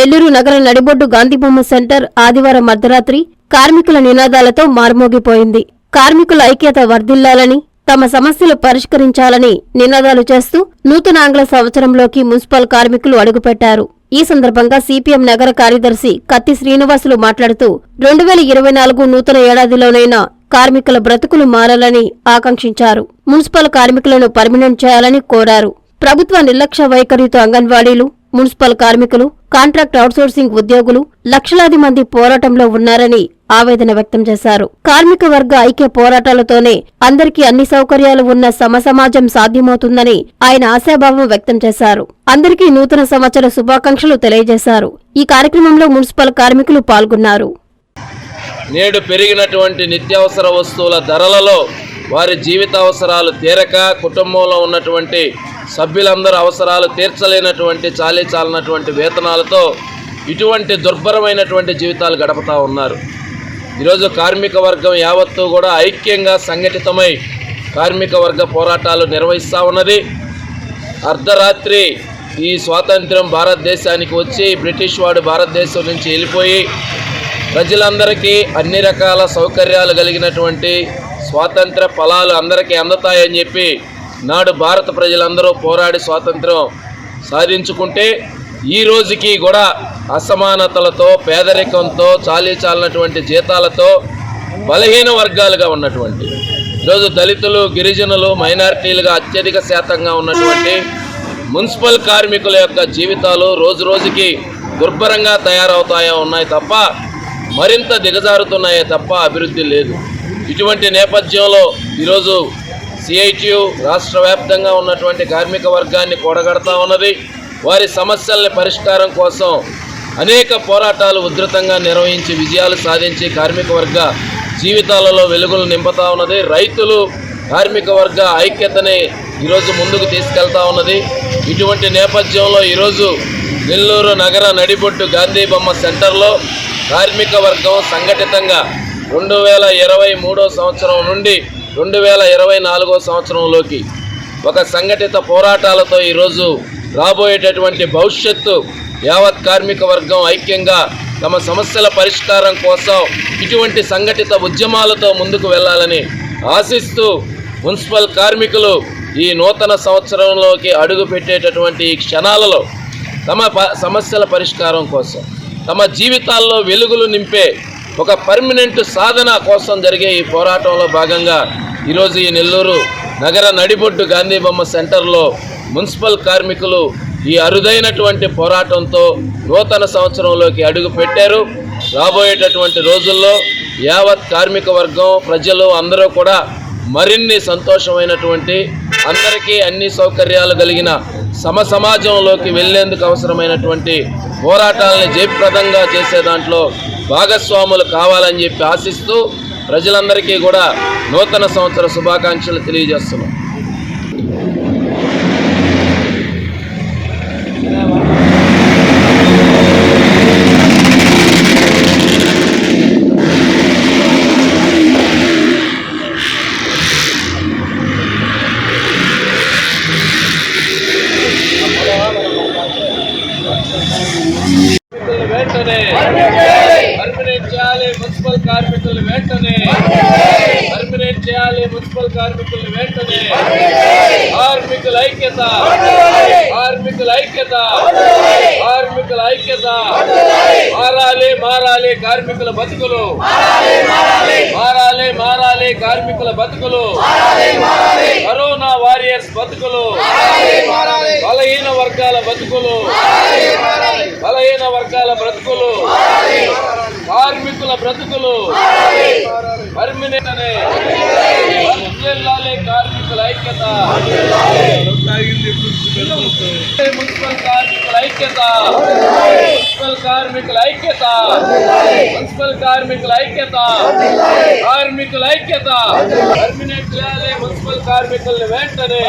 నెల్లూరు నగర నడిబొడ్డు గాంధీబొమ్మ సెంటర్ ఆదివారం అర్ధరాత్రి కార్మికుల నినాదాలతో మార్మోగిపోయింది. కార్మికుల ఐక్యత వర్ధిల్లాలని తమ సమస్యలు పరిష్కరించాలని నినాదాలు చేస్తూ నూతన ఆంగ్ల సంవత్సరంలోకి మున్సిపల్ కార్మికులు అడుగుపెట్టారు. ఈ సందర్భంగా సిపిఎం నగర కార్యదర్శి కత్తి శ్రీనివాసులు మాట్లాడుతూ రెండు వేల ఇరవై నాలుగు నూతన ఏడాదిలోనైనా కార్మికుల బ్రతుకులు మారాలని ఆకాంక్షించారు. మున్సిపల్ కార్మికులను పర్మినెంట్ చేయాలని కోరారు. ప్రభుత్వ నిర్లక్ష్య వైఖరితో అంగన్వాడీలు మున్సిపల్ కార్మికులు కాంట్రాక్ట్ అవుట్సోర్సింగ్ ఉద్యోగులు లక్షలాది మంది పోరాటంలో ఉన్నారని ఆవేదన వ్యక్తం చేశారు. కార్మిక వర్గ ఐక్య పోరాటాలతోనే అందరికీ అన్ని సౌకర్యాలు ఉన్న సమసమాజం సాధ్యమవుతుందని ఆయన ఆశాభావం వ్యక్తం చేశారు. అందరికీ నూతన సంవత్సర శుభాకాంక్షలు తెలియజేశారు. ఈ కార్యక్రమంలో మున్సిపల్ కార్మికులు పాల్గొన్నారు. నేడు పెరిగినటువంటి నిత్యావసర వస్తువుల ధరలలో వారి జీవిత అవసరాలు తీరక కుటుంబంలో ఉన్నటువంటి సభ్యులందరూ అవసరాలు తీర్చలేనటువంటి చాలీ చాలనటువంటి వేతనాలతో ఇటువంటి దుర్భరమైనటువంటి జీవితాలు గడపతా ఉన్నారు. ఈరోజు కార్మిక వర్గం యావత్తు కూడా ఐక్యంగా సంఘటితమై కార్మిక వర్గ పోరాటాలు నిర్వహిస్తూ ఉన్నది. అర్ధరాత్రి ఈ స్వాతంత్ర్యం భారతదేశానికి వచ్చి బ్రిటిష్ వాడు భారతదేశం నుంచి వెళ్ళిపోయి ప్రజలందరికీ అన్ని రకాల సౌకర్యాలు కలిగినటువంటి స్వాతంత్ర ఫలాలు అందరికీ అందుతాయని చెప్పి నాడు భారత ప్రజలందరూ పోరాడి స్వాతంత్రం సాధించుకుంటే ఈ రోజుకి కూడా అసమానతలతో పేదరికంతో చాలీ చాలినటువంటి జీతాలతో బలహీన వర్గాలుగా ఉన్నటువంటి ఈరోజు దళితులు గిరిజనులు మైనారిటీలుగా అత్యధిక శాతంగా ఉన్నటువంటి మున్సిపల్ కార్మికుల యొక్క జీవితాలు రోజు రోజుకి దుర్భరంగా తయారవుతాయో ఉన్నాయి తప్ప మరింత దిగజారుతున్నాయే తప్ప అభివృద్ధి లేదు. ఇటువంటి నేపథ్యంలో ఈరోజు సిఐటియు రాష్ట్ర వ్యాప్తంగా ఉన్నటువంటి కార్మిక వర్గాన్ని కూడగడతా ఉన్నది. వారి సమస్యల్ని పరిష్కారం కోసం అనేక పోరాటాలు ఉధృతంగా నిర్వహించి విజయాలు సాధించి కార్మిక వర్గ జీవితాలలో వెలుగులు నింపుతా ఉన్నది. రైతులు కార్మిక వర్గ ఐక్యతని ఈరోజు ముందుకు తీసుకెళ్తా ఉన్నది. ఇటువంటి నేపథ్యంలో ఈరోజు నెల్లూరు నగర నడిబొట్టు గాంధీ బొమ్మ సెంటర్లో కార్మిక వర్గం సంఘటితంగా రెండు వేల ఇరవై మూడో సంవత్సరం నుండి రెండు వేల ఇరవై నాలుగో సంవత్సరంలోకి ఒక సంఘటిత పోరాటాలతో ఈరోజు రాబోయేటటువంటి భవిష్యత్తు యావత్ కార్మిక వర్గం ఐక్యంగా తమ సమస్యల పరిష్కారం కోసం ఇటువంటి సంఘటిత ఉద్యమాలతో ముందుకు వెళ్ళాలని ఆశిస్తూ మున్సిపల్ కార్మికులు ఈ నూతన సంవత్సరంలోకి అడుగు పెట్టేటటువంటి ఈ క్షణాలలో తమ ప- సమస్యల పరిష్కారం కోసం తమ జీవితాల్లో వెలుగులు నింపే ఒక పర్మనెంట్ సాధన కోసం జరిగే ఈ పోరాటంలో భాగంగా ఈరోజు ఈ నెల్లూరు నగర నడిబొడ్డు గాంధీ బొమ్మ సెంటర్లో మున్సిపల్ కార్మికులు ఈ అరుదైనటువంటి పోరాటంతో నూతన సంవత్సరంలోకి అడుగు పెట్టారు. రాబోయేటటువంటి రోజుల్లో యావత్ కార్మిక వర్గం ప్రజలు అందరూ కూడా మరిన్ని సంతోషమైనటువంటి అందరికీ అన్ని సౌకర్యాలు కలిగిన సమ సమాజంలోకి వెళ్ళేందుకు అవసరమైనటువంటి పోరాటాలని జయప్రదంగా చేసే దాంట్లో భాగస్వాములు కావాలని చెప్పి ఆశిస్తూ ప్రజలందరికీ కూడా నూతన సంవత్సర శుభాకాంక్షలు తెలియజేస్తున్నాం. చేయాలి మున్సిపల్ కార్మికులు వెంటనే కార్మికుల ఐక్యత! కార్మికుల ఐక్యత! కార్మికుల ఐక్యత! మారాలి మారాలి కార్మికుల బతుకులు! మారాలి మారాలి! కార్మికుల బతుకులు! కరోనా వారియర్స్ బతుకులు! బలహీన వర్గాల బతుకులు! బలహీన వర్గాల బ్రతుకులు! కార్మికుల బ్రతుకులు! పర్మినెంట్ అనే! వర్ధిల్లాలి కార్మికుల ఐక్యత. మున్సిపల్ కార్మికుల ఐక్యత. మున్సిపల్ కార్మికుల ఐక్యత. మున్సిపల్ కార్మికుల ఐక్యత. కార్మికుల ఐక్యత. పర్మినెంట్ చేయాలి మున్సిపల్ కార్మికుల్ని వెంటనే.